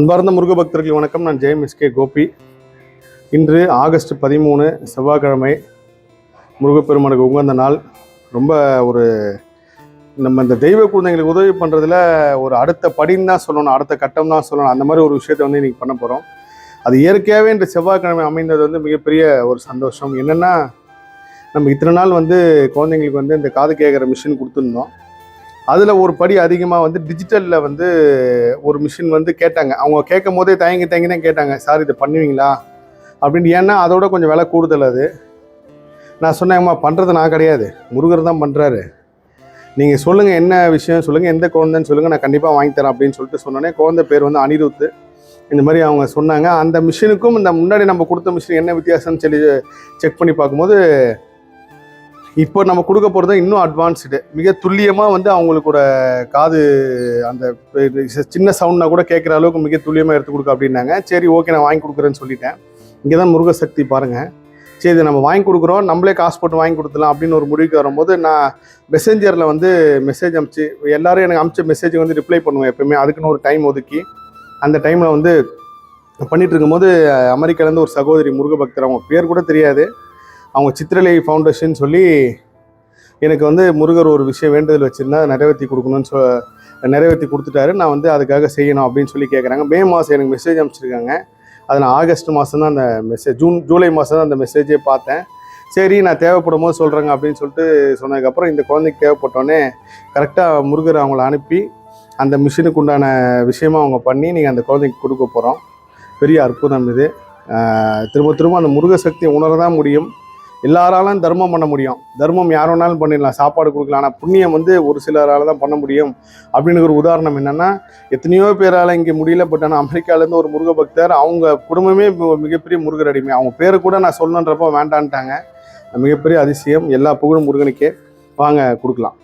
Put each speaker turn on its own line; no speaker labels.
அன்பார்ந்த முருக பக்தர்கள் வணக்கம். நான் ஜெயம் எஸ்கே கோபி. இன்று ஆகஸ்ட் பதிமூணு செவ்வாய்க்கிழமை முருகப்பெருமானுக்கு உகந்த நாள். ரொம்ப ஒரு நம்ம இந்த தெய்வ குழந்தைங்களுக்கு உதவி பண்ணுறதுல ஒரு அடுத்த படின்னு தான் சொல்லணும் அடுத்த கட்டம் தான் சொல்லணும் அந்த மாதிரி ஒரு விஷயத்தை வந்து இன்றைக்கி பண்ண போகிறோம் அது இயற்கையாகவே இந்த செவ்வாய்க்கிழமை அமைந்தது வந்து மிகப்பெரிய ஒரு சந்தோஷம். என்னென்னா நம்ம இத்தனை நாள் வந்து குழந்தைங்களுக்கு வந்து இந்த காது கேட்குற மிஷின் கொடுத்துருந்தோம். அதில் ஒரு படி அதிகமாக வந்து டிஜிட்டலில் வந்து ஒரு மிஷின் வந்து கேட்டாங்க. அவங்க கேட்கும் போதே தயங்கி தயங்கி தான் கேட்டாங்க. சார் இதை பண்ணுவீங்களா? அப்படின்னு. ஏன்னா அதோட கொஞ்சம் விலை கூடுதல் அது. நான் சொன்னேன்மா பண்ணுறது நான் கிடையாது. முருகர் தான் பண்ணுறாரு நீங்கள் சொல்லுங்கள் என்ன விஷயம்? சொல்லுங்கள் எந்த குழந்தைன்னு சொல்லுங்கள் நான் கண்டிப்பாக வாங்கி தரேன் அப்படின்னு சொல்லிட்டு சொன்னோன்னே குழந்தை பேர் வந்து அனிருத்து. இந்த மாதிரி அவங்க சொன்னாங்க. அந்த மிஷினுக்கும் இந்த முன்னாடி நம்ம கொடுத்த மிஷின் என்ன வித்தியாசம்னு சொல்லி செக் பண்ணி பார்க்கும்போது இப்போ நம்ம கொடுக்க போகிறது இன்னும் அட்வான்ஸ்டு மிக துல்லியமாக வந்து அவங்களுக்கூட காது அந்த சின்ன சவுண்ட்னா கூட கேட்குற அளவுக்கு மிக துல்லியமாக எடுத்து கொடுக்க அப்படின்னாங்க. சரி ஓகே நான் வாங்கி கொடுக்குறேன்னு சொல்லிட்டேன். இங்கே தான் முருக சக்தி பாருங்கள் சரி இதை நம்ம வாங்கி கொடுக்குறோம். நம்மளே காசு போட்டு வாங்கி கொடுத்துலாம் அப்படின்னு ஒரு முடிவுக்கு வரும்போது நான் மெசேஞ்சரில் வந்து மெசேஜ் அமுச்சு எல்லோரும் எனக்கு அமுச்ச மெசேஜ் வந்து ரிப்ளை பண்ணுவேன் எப்பவுமே அதுக்குன்னு ஒரு டைம் ஒதுக்கி அந்த டைமில் வந்து பண்ணிகிட்டு இருக்கும்போது அமெரிக்காலேருந்து ஒரு சகோதரி முருக பக்தர் அவங்க பேர் கூட தெரியாது. அவங்க சித்திரலை ஃபவுண்டேஷன் சொல்லி எனக்கு வந்து முருகர் ஒரு விஷயம் வேண்டுதல் வச்சுருந்தா அதை நிறைவேற்றி கொடுக்கணும்னு சொ நிறைவேற்றி கொடுத்துட்டாரு. நான் வந்து அதுக்காக செய்யணும் அப்படின்னு சொல்லி கேட்குறாங்க மே மாதம் எனக்கு மெசேஜ் அனுப்பிச்சிருக்காங்க. அது நான் ஆகஸ்ட் மாதம் தான் அந்த மெசேஜ் ஜூன் ஜூலை மாதம் தான் அந்த மெசேஜே பார்த்தேன். சரி நான் தேவைப்படும் போது சொல்கிறேங்க அப்படின்னு சொல்லிட்டு சொன்னதுக்கப்புறம் இந்த குழந்தைக்கு தேவைப்பட்டோன்னே கரெக்டாக முருகர் அவங்கள அனுப்பி அந்த மிஷினுக்கு உண்டான விஷயமா அவங்க பண்ணி நீங்கள் அந்த குழந்தைக்கு கொடுக்க போகிறோம் பெரிய அற்புதம் இது. திரும்ப திரும்ப அந்த முருக சக்தியை உணர தான் முடியும். எல்லாராலும் தர்மம் பண்ண முடியும். தர்மம் யார் வேணாலும் பண்ணிடலாம். சாப்பாடு கொடுக்கலாம். ஆனால் புண்ணியம் வந்து ஒரு சிலரால் தான் பண்ண முடியும். அப்படின்னு ஒரு உதாரணம் என்னென்னா எத்தனையோ பேரால் இங்கே முடியல பட் ஆனால் அமெரிக்காலேருந்து ஒரு முருக பக்தர் அவங்க குடும்பமே மிகப்பெரிய முருகர் அடிமை. அவங்க பேரை கூட நான் சொல்லணுன்றப்போ வேண்டான்ட்டாங்க. மிகப்பெரிய அதிசயம். எல்லா புகழும் முருகனுக்கே. வாங்க கொடுக்கலாம்.